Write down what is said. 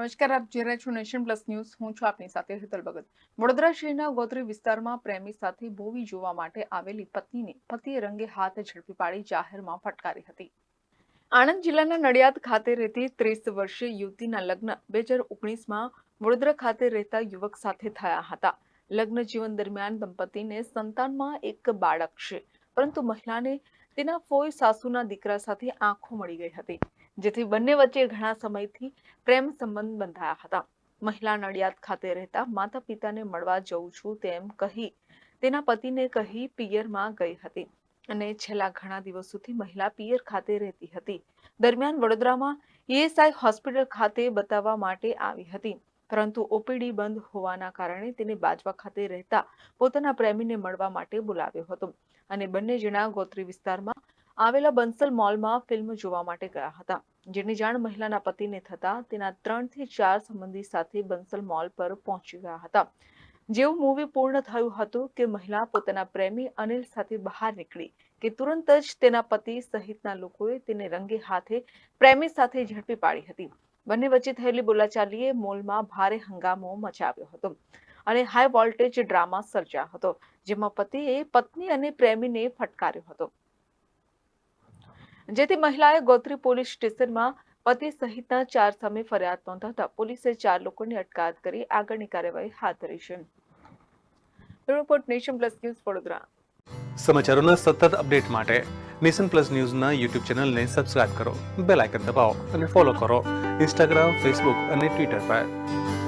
નમસ્કાર, આપ જોઈ છો નેશન પ્લસ ન્યૂઝ. હું છું આપની સાથે હેતલ ભગત. વડોદરા શહેરના ગોત્રી વિસ્તારમાં પ્રેમી સાથે બોવી જોવા માટે આવેલી પત્નીને પતિએ રંગે હાથ ઝડપી પાડી જાહેરમાં ફટકારી હતી. આણંદ જિલ્લાના નડિયાદ ખાતે રહેતી ત્રીસ વર્ષીય યુવતીના લગ્ન બે હજાર ઓગણીસમાં વડોદરા ખાતે રહેતા યુવક સાથે થયા હતા. લગ્ન જીવન દરમિયાન દંપતીને સંતાનમાં એક બાળક છે, પરંતુ મહિલાને તેના ફોઈ સાસુના દીકરા સાથે આંખો મળી ગઈ હતી. જેથી બંને વચ્ચે ઘણા સમયથી પ્રેમ સંબંધ બંધાયા હતા. મહિલા નડિયાદ ખાતે રહેતા માતા પિતાને મળવા જઉં છું તેમ કહી, તેના પતિને કહી પિયરમાં ગઈ હતી અને છેલ્લા ઘણા દિવસોથી મહિલા પિયર ખાતે રહેતી હતી. દરમિયાન વડોદરામાં ઈએસઆઈ હોસ્પિટલ ખાતે બતાવવા માટે આવી હતી. પરંતુ ઓપીડી બંધ હોવાના કારણે તેને બાજવા ખાતે રહેતા પોતાના પ્રેમીને મળવા માટે બોલાવ્યો હતો અને બંને જણા ગોત્રી વિસ્તારમાં આવેલા બંસલ મોલમાં ફિલ્મ જોવા માટે ગયા હતા, જેની જાણ મહિલાના પતિને થતા તેના ત્રણથી ચાર સંબંધી સાથે બંસલ મોલ પર પહોંચી ગયા હતા. જેવું મૂવી પૂર્ણ થયું હતું કે મહિલા પોતાના પ્રેમી અનિલ સાથે બહાર નીકળી કે તુરંત જ તેના પતિ સહિતના લોકોએ તેને રંગે હાથે પ્રેમી સાથે ઝડપી પાડી હતી. બંને વચ્ચે થયેલી બોલાચાલીએ મોલમાં ભારે હંગામો મચાવ્યો હતો અને હાઈ વોલ્ટેજ ડ્રામા સર્જાયો હતો, જેમાં પતિએ પત્ની અને પ્રેમીને ફટકાર્યો હતો. જેથી મહિલાએ ગોત્રી પોલીસ સ્ટેશનમાં પતિ સહિતના ચાર સામે ફરિયાદ નોંધાતા પોલીસે ચાર લોકોની અટકાયત કરી આગળની કાર્યવાહી હાથ ધરી છે. સમાચારોના સતત અપડેટ માટે નેશન પ્લસ ન્યૂઝના યુટ્યુબ ચેનલને સબસ્ક્રાઇબ કરો, બેલ આઇકન દબાવો અને ફોલો કરો. ઇન્સ્ટાગ્રામ, ફેસબુક અને ટ્વિટર પર.